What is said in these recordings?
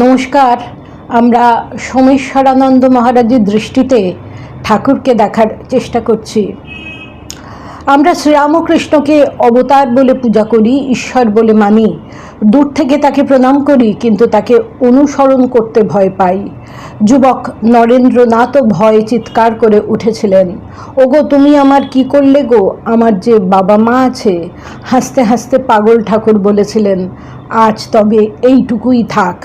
নমস্কার। আমরা সোমেশ্বরানন্দ মহারাজের দৃষ্টিতে ঠাকুরকে দেখার চেষ্টা করছি। আমরা শ্রীরামকৃষ্ণকে অবতার বলে পূজা করি, ঈশ্বর বলে মানি। দূর থেকে তাকে প্রণাম করি, কিন্তু তাকে অনুসরণ করতে ভয় পাই। যুবক নরেন্দ্রনাথও ভয়ে চিৎকার করে উঠেছিলেন, ওগো, তুমি আমার কি করলে গো? আমার যে বাবা মা আছে। হাসতে হাসতে পাগল ঠাকুর বলেছিলেন, আজ তবে এইটুকুই থাক।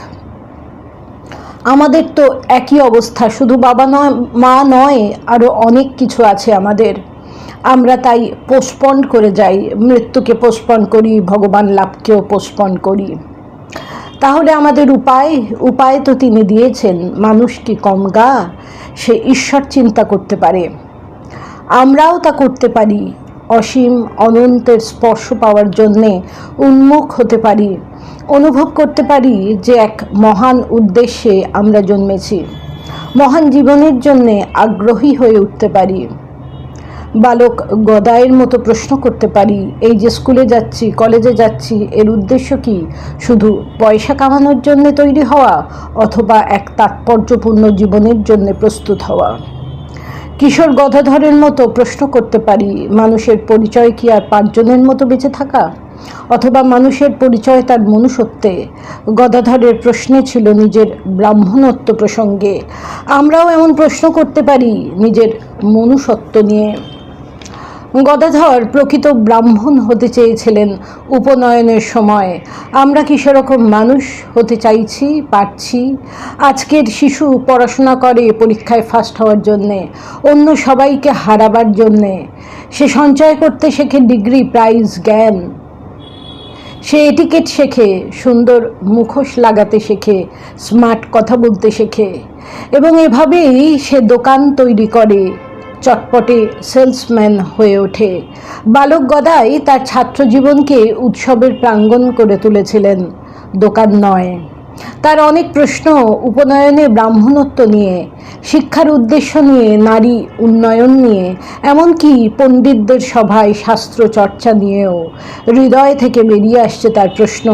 আমাদের তো একই অবস্থা, শুধু বাবা নয়, মা নয় আরও অনেক কিছু আছে আমাদের। আমরা তাই পোস্টপন করে যাই, মৃত্যুকে পোস্টপন করি, ভগবান লাভকেও পোস্টপন করি। তাহলে আমাদের উপায় উপায় তো তিনি দিয়েছেন, মানুষ কি কম গা? সে ঈশ্বর চিন্তা করতে পারে। আমরাও তা করতে পারি। অসীম অনন্তের স্পর্শ পাওয়ার জন্যে উন্মুখ হতে পারি, অনুভব করতে পারি যে এক মহান উদ্দেশ্যে আমরা জন্মেছি। মহান জীবনের জন্যে আগ্রহী হয়ে উঠতে পারি। বালক গদায়ের মতো প্রশ্ন করতে পারি, এই যে স্কুলে যাচ্ছি, কলেজে যাচ্ছি, এর উদ্দেশ্য কি? শুধু পয়সা কামানোর জন্য তৈরি হওয়া, অথবা এক তাৎপর্যপূর্ণ জীবনের জন্য প্রস্তুত হওয়া? কিশোর গদাধরের মতো প্রশ্ন করতে পারি, মানুষের পরিচয় কি আর পাঁচজনের মতো বেঁচে থাকা? অথবা মানুষের পরিচয় তার মনুষ্যত্বে? গদাধরের প্রশ্নে ছিল নিজের ব্রাহ্মণত্ব প্রসঙ্গে। আমরাও এমন প্রশ্ন করতে পারি, নিজের মনুষ্যত্ব নিয়ে। গদাধর প্রকৃত ব্রাহ্মণ হতে চেয়েছিলেন উপনয়নের সময়। আমরা কি সেরকম মানুষ হতে চাইছি, পারছি? আজকের শিশু পড়াশোনা করে পরীক্ষায় ফার্স্ট হওয়ার জন্যে, অন্য সবাইকে হারাবার জন্যে। সে সঞ্চয় করতে শেখে ডিগ্রি প্রাইজ জ্ঞান। সে এটিকেট শেখে, সুন্দর মুখোশ লাগাতে শেখে স্মার্ট কথা বলতে শেখে। এবং এভাবেই সে দোকান তৈরি করে। চটপটে সেলসম্যান হয়ে ওঠে। বালক গদাই তার ছাত্র জীবনকে উৎসবের প্রাঙ্গণ করে তুলেছিলেন। দোকান নয়। তার অনেক প্রশ্ন উপনয়নে ব্রাহ্মণত্ব নিয়ে, শিক্ষার উদ্দেশ্য নিয়ে, নারী উন্নয়ন নিয়ে, এমনকি পণ্ডিতদের সভায় শাস্ত্র চর্চা নিয়েও। হৃদয় থেকে বেরিয়ে আসছে তার প্রশ্ন,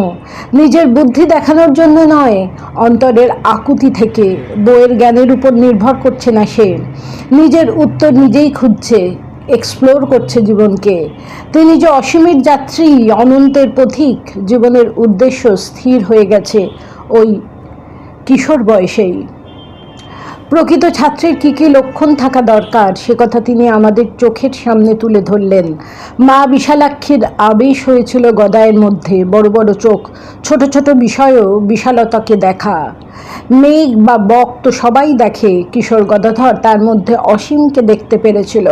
নিজের বুদ্ধি দেখানোর জন্য নয়, অন্তরের আকুতি থেকে বইয়ের জ্ঞানের উপর নির্ভর করছে না সে। নিজের উত্তর নিজেই খুঁজছে এক্সপ্লোর করছে জীবনকে। তিনি যে অসীমের যাত্রী, অনন্তের পথিক, জীবনের উদ্দেশ্য স্থির হয়ে গেছে ওই কিশোর বয়সেই প্রকৃত ছাত্রের কী কী লক্ষণ থাকা দরকার? সে কথা তিনি আমাদের চোখের সামনে তুলে ধরলেন। মা বিশালাক্ষীর আবেশ হয়েছিল গদায়ের মধ্যে। বড় বড় চোখ, ছোট ছোট বিষয়ও বিশালতাকে দেখা। মেঘ বা বক তো সবাই দেখে। কিশোর গদাধর তার মধ্যে অসীমকে দেখতে পেরেছিল।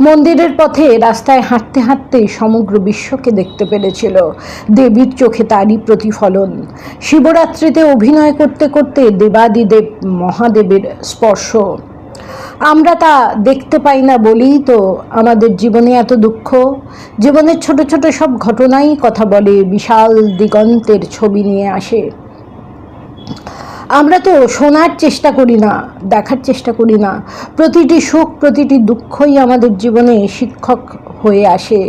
মন্দিরের পথে রাস্তায় হাঁটতে হাঁটতে সমগ্র বিশ্বকে দেখতে পেরেছিল। দেবীর চোখে তারই প্রতিফলন। শিবরাত্রিতে অভিনয় করতে করতে দেবাদিদেব মহাদেবের স্পর্শ। আমরা তা দেখতে পাই না বলেই তো আমাদের জীবনে এত দুঃখ। জীবনের ছোট ছোট সব ঘটনাই কথা বলে, বিশাল দিগন্তের ছবি নিয়ে আসে। আমরা তো শোনার চেষ্টা করি না, দেখার চেষ্টা করি না। প্রতিটি সুখ, প্রতিটি দুঃখই আমাদের জীবনে শিক্ষক হয়ে আসে।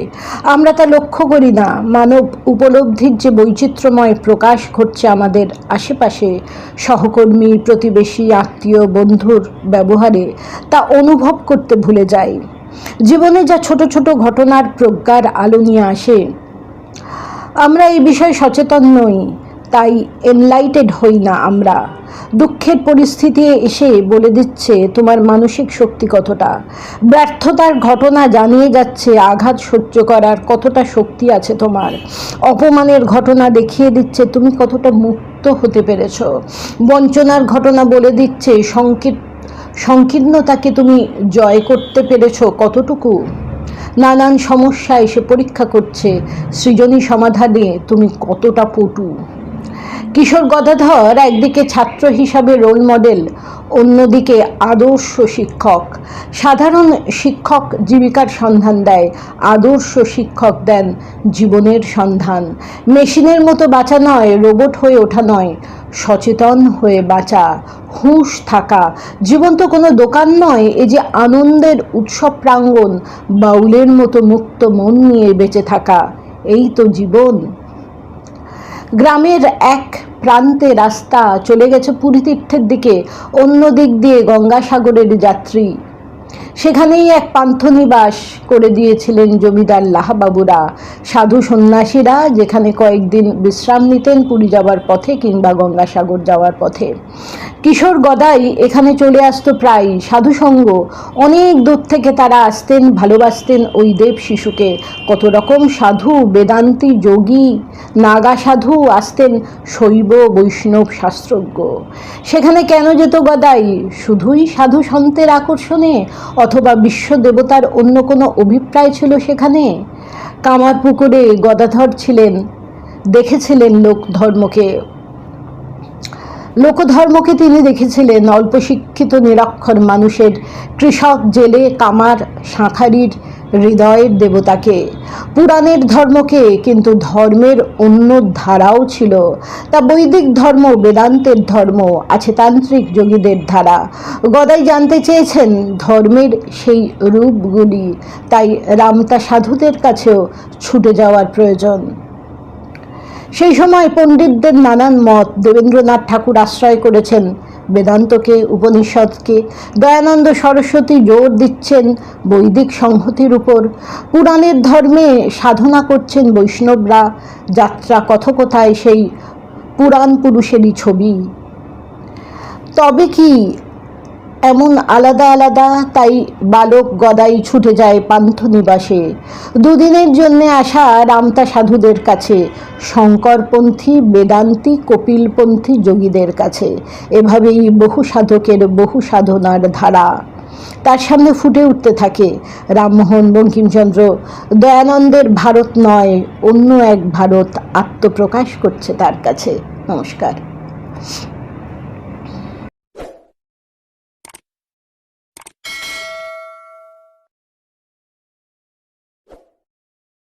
আমরা তা লক্ষ্য করি না। মানব উপলব্ধির যে বৈচিত্র্যময় প্রকাশ ঘটছে আমাদের আশেপাশে, সহকর্মী, প্রতিবেশী, আত্মীয়, বন্ধুর ব্যবহারে, তা অনুভব করতে ভুলে যাই। জীবনে যা ছোট ছোট ঘটনার প্রজ্ঞার আলো নিয়ে আসে, আমরা এই বিষয়ে সচেতন নই। তাই এনলাইটেড হই না আমরা। দুঃখের পরিস্থিতি এসে বলে দিচ্ছে তোমার মানসিক শক্তি কতটা। ব্যর্থতার ঘটনা জানিয়ে যাচ্ছে আঘাত সহ্য করার কতটা শক্তি আছে তোমার। অপমানের ঘটনা দেখিয়ে দিচ্ছে তুমি কতটা মুক্ত হতে পেরেছ। বঞ্চনার ঘটনা বলে দিচ্ছে সংকীর্ণ, সংকীর্ণতাকে তুমি জয় করতে পেরেছ কতটুকু। নানান সমস্যা এসে পরীক্ষা করছে, সৃজনী সমাধানে তুমি কতটা পটু। কিশোর গদাধর একদিকে ছাত্র হিসাবে রোল মডেল অন্যদিকে আদর্শ শিক্ষক। সাধারণ শিক্ষক জীবিকার সন্ধান দেয়, আদর্শ শিক্ষক দেন জীবনের সন্ধান। মেশিনের মতো বাঁচা নয়, রোবট হয়ে ওঠা নয়, সচেতন হয়ে বাঁচা, হুঁশ থাকা। জীবন তো কোনো দোকান নয় এ যে আনন্দের উৎসব প্রাঙ্গণ, বাউলের মতো মুক্ত মন নিয়ে বেঁচে থাকা, এই তো জীবন। গ্রামের এক প্রান্তে রাস্তা চলে গেছে পুরী তীর্থের দিকে অন্য দিক দিয়ে গঙ্গাসাগরের যাত্রী। সেখানেই এক পান্থনিবাস করে দিয়েছিলেন জমিদার লাহাবাবুরা। সাধু সন্ন্যাসীরা যেখানে কয়েকদিন বিশ্রাম নিতেন পুরী যাওয়ার পথে কিংবা গঙ্গাসাগর যাওয়ার পথে। কিশোর গদাই এখানে চলে আসতো প্রায় সাধুসঙ্গ। অনেক দূর থেকে তারা আসতেন, ভালোবাসতেন ওই দেব শিশুকে। কত রকম সাধু, বেদান্তি, যোগী, নাগা সাধু আসতেন শৈব, বৈষ্ণব শাস্ত্রজ্ঞ। সেখানে কেন যেত গদাই? শুধুই সাধু সন্তের আকর্ষণে? অথবা বিশ্ব দেবতার অন্য কোনো অভিপ্রায় ছিল সেখানে? কামার পুকুরে গদাধর ছিলেন, দেখেছিলেন লোক ধর্মকে লোকধর্মকে তিনি দেখেছিলেন অল্প শিক্ষিত নিরক্ষর মানুষের কৃষক জেলে কামার শাঁখারির হৃদয়ের দেবতাকে। পুরাণের ধর্মকে কিন্তু ধর্মের অন্য ধারাও ছিল। তা বৈদিক ধর্ম, বেদান্তের ধর্ম আছে তান্ত্রিক যোগীদের ধারা। গদাই জানতে চেয়েছেন ধর্মের সেই রূপগুলি, তাই রামতা সাধুদের কাছেও ছুটে যাওয়ার প্রয়োজন। সেই সময় পণ্ডিতদের নানান মত দেবেন্দ্রনাথ ঠাকুর আশ্রয় করেছেন বেদান্তকে, উপনিষদকে, দয়ানন্দ সরস্বতী জোর দিচ্ছেন বৈদিক সংহতির উপর। পুরাণের ধর্মে সাধনা করছেন বৈষ্ণবরা। যাত্রা কথকথায় সেই পুরাণ পুরুষেরই ছবি। তবে কি এমন আলাদা আলাদা, তাই বালক গদাই ছুটে যায় পান্থ নিবাসে। দুদিনের জন্যে আসা রামতা সাধুদের কাছে, শঙ্করপন্থী, বেদান্তি, কপিলপন্থী যোগীদের কাছে। এভাবেই বহু সাধকের বহু সাধনার ধারা। তার সামনে ফুটে উঠতে থাকে রামমোহন বঙ্কিমচন্দ্র। দয়ানন্দের ভারত নয়, অন্য এক ভারত আত্মপ্রকাশ করছে তার কাছে। নমস্কার।